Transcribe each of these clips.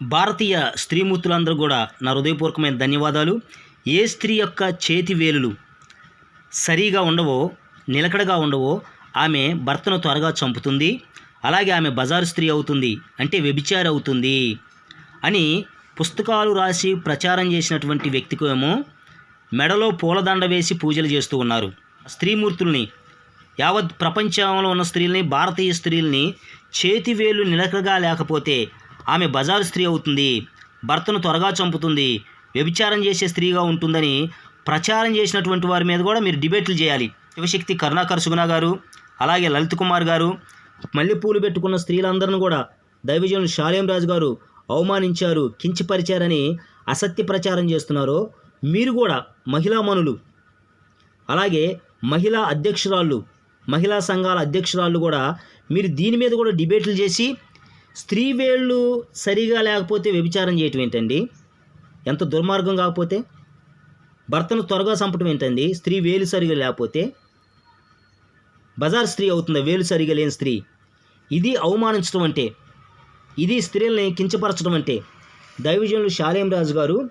భారతీయ స్త్రీమూర్తులందరూ కూడా నా హృదయపూర్వకమైన ధన్యవాదాలు. ఏ స్త్రీ యొక్క చేతి వేలులు సరిగా ఉండవో నిలకడగా ఉండవో ఆమె భర్తను త్వరగా చంపుతుంది. అలాగే ఆమె బజారు స్త్రీ అవుతుంది అంటే వ్యభిచారి అవుతుంది అని పుస్తకాలు రాసి ప్రచారం చేసినటువంటి వ్యక్తికి ఏమో మెడలో పూలదండ వేసి పూజలు చేస్తూ ఉన్నారు. స్త్రీమూర్తుల్ని యావత్ ప్రపంచంలో ఉన్న స్త్రీల్ని భారతీయ స్త్రీల్ని చేతివేలు నిలకడగా లేకపోతే ఆమె బజారు స్త్రీ అవుతుంది. భర్తను త్వరగా చంపుతుంది. వ్యభిచారం చేసే స్త్రీగా ఉంటుందని ప్రచారం చేసినటువంటి వారి మీద కూడా మీరు డిబేట్లు చేయాలి. శివశక్తి కరుణాకర్ సుగుణ గారు అలాగే లలిత్ కుమార్ గారు మల్లెపూలు పెట్టుకున్న స్త్రీలందరిని కూడా దైవజనులు షాలేం రాజు గారు అవమానించారు కించపరిచారని అసత్య ప్రచారం చేస్తున్నారు మీరు కూడా మహిళా మనులు అలాగే మహిళా అధ్యక్షురాళ్ళు మహిళా సంఘాల అధ్యక్షురాళ్ళు కూడా మీరు దీని మీద కూడా డిబేట్లు చేసి స్త్రీ వేళ్ళు సరిగా లేకపోతే వ్యభిచారం చేయటం ఏంటండి? ఎంత దుర్మార్గం కాకపోతే? భర్తను త్వరగా చంపటం ఏంటండి? స్త్రీ వేలు సరిగా లేకపోతే? బజార్ స్త్రీ అవుతుందా? వేలు సరిగా లేని స్త్రీ. ఇది అవమానించడం అంటే ఇది స్త్రీల్ని కించపరచడం అంటే. దైవజనులు శాలేం రాజు గారు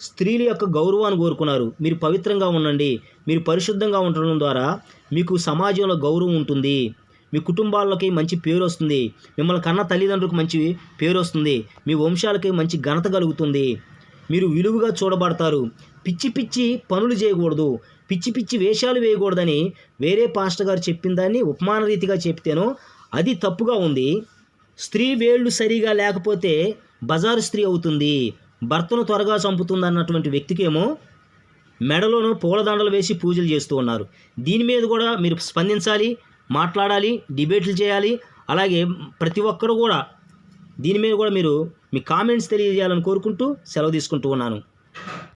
స్త్రీల యొక్క గౌరవాన్ని కోరుకున్నారు. మీరు పవిత్రంగా ఉండండి. మీరు పరిశుద్ధంగా ఉండడం ద్వారా మీకు సమాజంలో గౌరవం ఉంటుంది. మీ కుటుంబాలకి మంచి పేరు వస్తుంది. మిమ్మల్ని కన్న తల్లిదండ్రులకు మంచి పేరు వస్తుంది. మీ వంశాలకి మంచి ఘనత కలుగుతుంది. మీరు విలువగా చూడబడతారు. పిచ్చి పిచ్చి పనులు చేయకూడదు. పిచ్చి పిచ్చి వేషాలు వేయకూడదని వేరే పాస్టర్ గారు చెప్పిన దాన్ని ఉపమాన రీతిగా చెప్తేనో అది తప్పుగా ఉంది. స్త్రీ వేళ్ళు సరిగా లేకపోతే బజారు స్త్రీ అవుతుంది. భర్తను త్వరగా చంపుతుంది అన్నటువంటి వ్యక్తికేమో మెడలోనూ పూలదండలు వేసి పూజలు చేస్తూ ఉన్నారు. దీని మీద కూడా మీరు స్పందించాలి. మాట్లాడాలి డిబేట్లు చేయాలి. అలాగే ప్రతి ఒక్కరూ కూడా దీని మీద కూడా మీరు మీ కామెంట్స్ తెలియజేయాలని కోరుకుంటూ సెలవు తీసుకుంటూ ఉన్నాను.